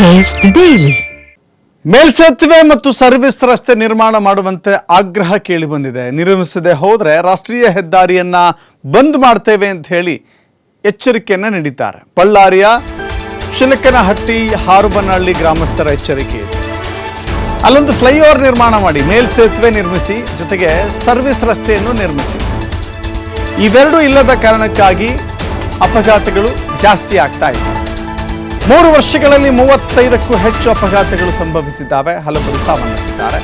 Taste daily. ಮೇಲ್ಸೇತುವೆ ಮತ್ತು service ರಸ್ತೆ ನಿರ್ಮಾಣ ಮಾಡುವಂತೆ ಆಗ್ರಹ ಕೇಳಿ ಬಂದಿದೆ. ನಿರ್ಮಿಸದೆ ಹೋದರೆ ರಾಷ್ಟ್ರೀಯ ಹೆದ್ದಾರಿಯನ್ನ ಬಂದ್ ಮಾಡ್ತೇವೆ ಅಂತ ಹೇಳಿ ಎಚ್ಚರಿಕೆಯನ್ನ ನೀಡಿದ್ದಾರೆ. ಬಳ್ಳಾರಿಯ ಶಿಲಕನಹಟ್ಟಿ ಹಾರುಬನಹಳ್ಳಿ ಗ್ರಾಮಸ್ಥರ ಎಚ್ಚರಿಕೆ ಇದೆ. ಅಲ್ಲೊಂದು ಫ್ಲೈಓವರ್ ನಿರ್ಮಾಣ ಮಾಡಿ ಮೇಲ್ಸೇತುವೆ ನಿರ್ಮಿಸಿ, ಜೊತೆಗೆ ಸರ್ವಿಸ್ ರಸ್ತೆಯನ್ನು ನಿರ್ಮಿಸಿ. ಇವೆರಡೂ ಇಲ್ಲದ ಕಾರಣಕ್ಕಾಗಿ ಅಪಘಾತಗಳು ಜಾಸ್ತಿ ಆಗ್ತಾ ಇದೆ. ಮೂರು ವರ್ಷಗಳಲ್ಲಿ ಮೂವತ್ತೈದಕ್ಕೂ ಹೆಚ್ಚು ಅಪಘಾತಗಳು ಸಂಭವಿಸಿದ್ದಾವೆ. ಹಲವರು ಸಾವನ್ನಪ್ಪಿದ್ದಾರೆ.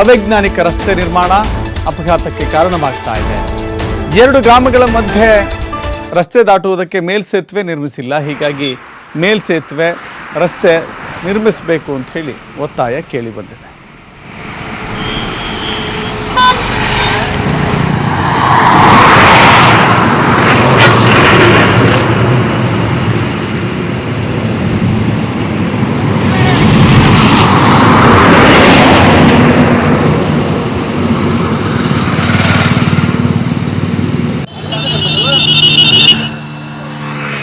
ಅವೈಜ್ಞಾನಿಕ ರಸ್ತೆ ನಿರ್ಮಾಣ ಅಪಘಾತಕ್ಕೆ ಕಾರಣವಾಗ್ತಾ ಇದೆ. ಎರಡು ಗ್ರಾಮಗಳ ಮಧ್ಯೆ ರಸ್ತೆ ದಾಟುವುದಕ್ಕೆ ಮೇಲ್ಸೇತುವೆ ನಿರ್ಮಿಸಿಲ್ಲ. ಹೀಗಾಗಿ ಮೇಲ್ಸೇತುವೆ ರಸ್ತೆ ನಿರ್ಮಿಸಬೇಕು ಅಂತ ಹೇಳಿ ಒತ್ತಾಯ ಕೇಳಿ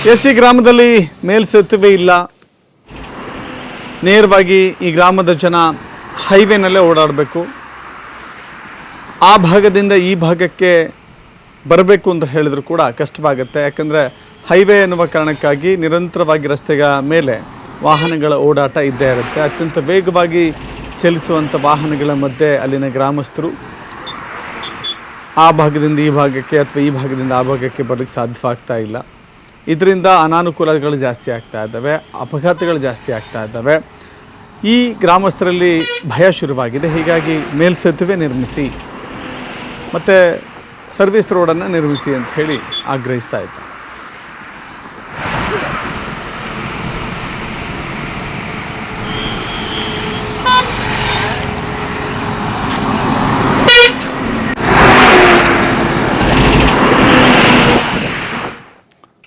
ಬಂದಿದೆ ಈ ಗ್ರಾಮದಲ್ಲಿ ಮೇಲ್ಸೇತುವೆ ಇಲ್ಲ. ನೇರವಾಗಿ ಈ ಗ್ರಾಮದ ಜನ ಹೈವೇನಲ್ಲೇ ಓಡಾಡಬೇಕು. ಆ ಭಾಗದಿಂದ ಈ ಭಾಗಕ್ಕೆ ಬರಬೇಕು ಅಂತ ಹೇಳಿದ್ರು ಕೂಡ ಕಷ್ಟವಾಗುತ್ತೆ. ಯಾಕಂದರೆ ಹೈವೇ ಎನ್ನುವ ಕಾರಣಕ್ಕಾಗಿ ನಿರಂತರವಾಗಿ ರಸ್ತೆಗಳ ಮೇಲೆ ವಾಹನಗಳ ಓಡಾಟ ಇದ್ದೇ ಇರುತ್ತೆ. ಅತ್ಯಂತ ವೇಗವಾಗಿ ಚಲಿಸುವಂಥ ವಾಹನಗಳ ಮಧ್ಯೆ ಅಲ್ಲಿನ ಗ್ರಾಮಸ್ಥರು ಆ ಭಾಗದಿಂದ ಈ ಭಾಗಕ್ಕೆ ಅಥವಾ ಈ ಭಾಗದಿಂದ ಆ ಭಾಗಕ್ಕೆ ಬರಲಿಕ್ಕೆ ಸಾಧ್ಯವಾಗ್ತಾ ಇಲ್ಲ. ಇದರಿಂದ ಅನಾನುಕೂಲಗಳು ಜಾಸ್ತಿ ಆಗ್ತಾ ಇದ್ದಾವೆ, ಅಪಘಾತಗಳು ಜಾಸ್ತಿ ಆಗ್ತಾ ಇದ್ದಾವೆ. ಈ ಗ್ರಾಮಸ್ಥರಲ್ಲಿ ಭಯ ಶುರುವಾಗಿದೆ, ಹೀಗಾಗಿ ಮೇಲ್ಸೇತುವೆ ನಿರ್ಮಿಸಿ ಮತ್ತು ಸರ್ವಿಸ್ ರೋಡನ್ನು ನಿರ್ಮಿಸಿ ಅಂತ ಹೇಳಿ ಆಗ್ರಹಿಸ್ತಾ ಇದ್ದಾರೆ.